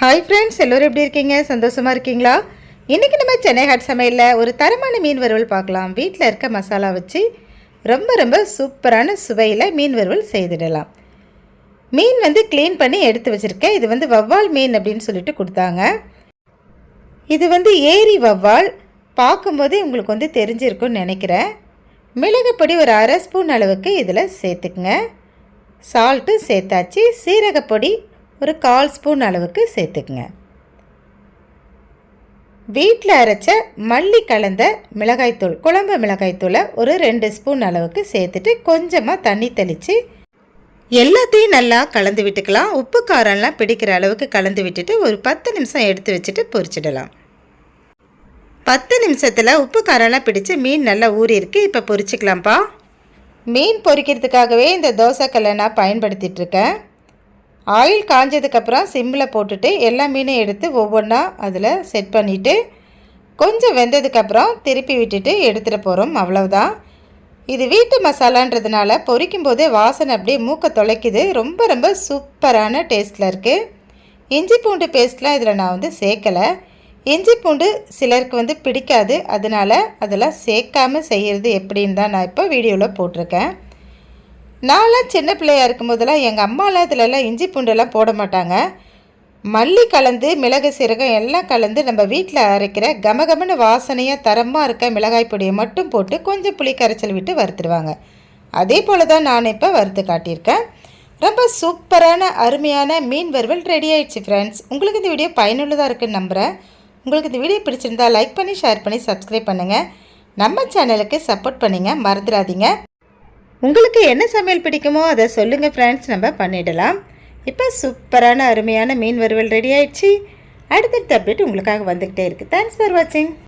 Hi friends எல்லோரும் எப்படி இருக்கீங்க? சந்தோஷமாக இருக்கீங்களா? இன்றைக்கி நம்ம சென்னை ஹாட் சமையலில் ஒரு தரமான மீன் வறுவல் பார்க்கலாம். வீட்டில் இருக்க மசாலா வச்சு ரொம்ப ரொம்ப சூப்பரான சுவையில் மீன் வறுவல் செய்திடலாம். மீன் வந்து க்ளீன் பண்ணி எடுத்து வச்சுருக்கேன். இது வந்து வவ்வால் மீன் அப்படின்னு சொல்லிட்டு கொடுத்தாங்க. இது வந்து ஏரி வவ்வால். பார்க்கும்போதே உங்களுக்கு வந்து தெரிஞ்சிருக்கும்னு நினைக்கிறேன். மிளகுப்பொடி ஒரு அரை ஸ்பூன் அளவுக்கு இதில் சேர்த்துக்குங்க. சால்ட்டு சேர்த்தாச்சு. சீரகப்பொடி ஒரு கால் ஸ்பூன் அளவுக்கு சேர்த்துக்குங்க. வீட்டில் அரைச்ச மல்லி கலந்த மிளகாய்த்தூள் குழம்பு மிளகாய்த்தூளை ஒரு ரெண்டு ஸ்பூன் அளவுக்கு சேர்த்துட்டு கொஞ்சமாக தண்ணி தெளித்து எல்லாத்தையும் நல்லா கலந்து விட்டுக்கலாம். உப்பு காரம்லாம் பிடிக்கிற அளவுக்கு கலந்து விட்டுட்டு ஒரு பத்து நிமிஷம் எடுத்து வச்சுட்டு பொரிச்சிடலாம். பத்து நிமிஷத்தில் உப்பு காரம்லாம் பிடிச்சி மீன் நல்லா ஊறியிருக்கு இப்போ பொரிச்சிக்கலாம்ப்பா. மீன் பொரிக்கிறதுக்காகவே இந்த தோசைக்கல்லை நான் பயன்படுத்திகிட்ருக்கேன் ஆயில் காஞ்சதுக்கப்புறம் சிம்மில் போட்டுட்டு எல்லா மீனையும் எடுத்து ஒவ்வொன்றா அதில் செட் பண்ணிவிட்டு கொஞ்சம் வெந்ததுக்கப்புறம் திருப்பி விட்டுட்டு எடுத்துகிட்டு போகிறோம் அவ்வளவுதான். இது வீட்டு மசாலான்றதுனால பொரிக்கும் போதே வாசனை அப்படியே மூக்க தொலைக்குது. ரொம்ப ரொம்ப சூப்பரான டேஸ்ட்டில் இருக்குது இஞ்சி பூண்டு பேஸ்ட்லாம் இதில் நான் வந்து சேர்க்கலை. இஞ்சி பூண்டு சிலருக்கு வந்து பிடிக்காது அதனால் அதெல்லாம் சேர்க்காமல் செய்கிறது எப்படின்னு தான் நான் இப்போ வீடியோவில் போட்டிருக்கேன். நான்லாம் சின்ன பிள்ளையாக இருக்கும் போதெல்லாம் எங்கள் அம்மாலாம் இதிலெல்லாம் இஞ்சி பூண்டெல்லாம் போட மாட்டாங்க. மல்லி கலந்து மிளகு சீரகம் எல்லாம் கலந்து நம்ம வீட்டில் அரைக்கிற கமகமன்னு வாசனையாக தரமாக இருக்க மிளகாய் பொடியை மட்டும் போட்டு கொஞ்சம் புளி கரைச்சல் விட்டு வறுத்துடுவாங்க அதே போல் தான் நான் இப்போ வறுத்து காட்டியிருக்கேன். ரொம்ப சூப்பரான அருமையான மீன் வறுவல் ரெடி ஆயிடுச்சு ஃப்ரெண்ட்ஸ் உங்களுக்கு இந்த வீடியோ பயனுள்ளதாக இருக்குன்னு நம்புகிறேன் உங்களுக்கு இந்த வீடியோ பிடிச்சிருந்தா லைக் பண்ணி ஷேர் பண்ணி சப்ஸ்கிரைப் பண்ணுங்கள் நம்ம சேனலுக்கு சப்போர்ட் பண்ணுங்கள் மறந்துடாதீங்க. உங்களுக்கு என்ன சமையல் பிடிக்குமோ அதை சொல்லுங்கள் ஃப்ரெண்ட்ஸ் நம்ம பண்ணிடலாம். இப்போ சூப்பரான அருமையான மீன் வறுவல் ரெடி ஆயிடுச்சு. அடுத்தடுத்த அப்டேட் உங்களுக்காக வந்துக்கிட்டே இருக்குது தேங்க்ஸ் ஃபார் வாட்சிங்